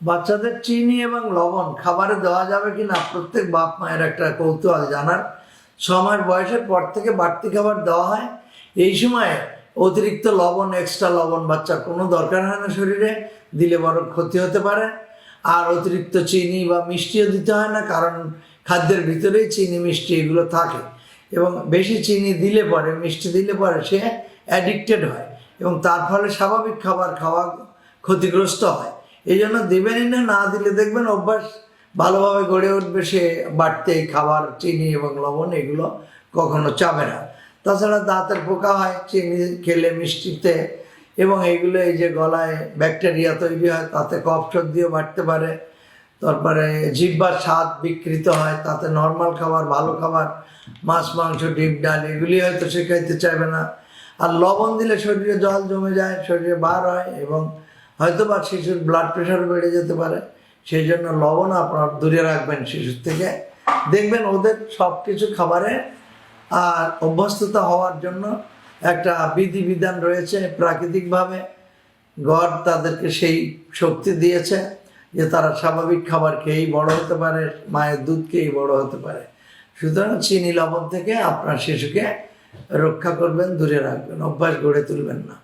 বাচ্চাদের চিনি এবং লবণ খাবারে দেওয়া যাবে কি না প্রত্যেক বাপ মায়ের একটা কৌতূহল জানার ছ মাস বয়সের পর থেকে বাড়তি খাবার দেওয়া হয়। এই সময়ে অতিরিক্ত লবণ এক্সট্রা লবণ বাচ্চার কোনো দরকার হয় না শরীরে, দিলে বড় ক্ষতি হতে পারে। আর অতিরিক্ত চিনি বা মিষ্টিও দিতে হয় না, কারণ খাদ্যের ভিতরেই চিনি, মিষ্টি এগুলো থাকে। এবং বেশি চিনি দিলে পরে, মিষ্টি দিলে পরে সে অ্যাডিক্টেড হয় এবং তার ফলে স্বাভাবিক খাবার খাওয়া ক্ষতিগ্রস্ত হয়। এই জন্য দেবেনই না না দিলে দেখবেন অভ্যাস ভালোভাবে গড়ে উঠবে সে বাড়তে খাবার, চিনি এবং লবণ এগুলো কখনো চাবে না। তাছাড়া দাঁতের পোকা হয়, চিনি খেলে মিষ্টিতে এবং এইগুলো এই যে গলায় ব্যাকটেরিয়া তৈরি হয়, তাতে কফ সর্দিও বাড়তে পারে। তারপরে জিহ্বার স্বাদ বিকৃত হয়, তাতে নর্মাল খাবার, ভালো খাবার, মাছ, মাংস, ডিম, ডাল এগুলি হয়তো সে খাইতে চাইবে না। আর লবণ দিলে শরীরে জল জমে যায়, শরীরে বার হয় এবং হয়তো বা শিশুর ব্লাড প্রেশার বেড়ে যেতে পারে, সেই জন্য লবণ আপনার দূরে রাখবেন শিশুর থেকে। দেখবেন ওদের সব কিছু খাবারে আর অভ্যস্ততা হওয়ার জন্য একটা বিধিবিধান রয়েছে প্রাকৃতিকভাবে। গড তাদেরকে সেই শক্তি দিয়েছে যে তারা স্বাভাবিক খাবার খেয়েই বড় হতে পারে, মায়ের দুধ খেয়েই বড় হতে পারে। সুতরাং চিনি লবণ থেকে আপনার শিশুকে রক্ষা করবেন, দূরে রাখবেন, অভ্যাস গড়ে তুলবেন না।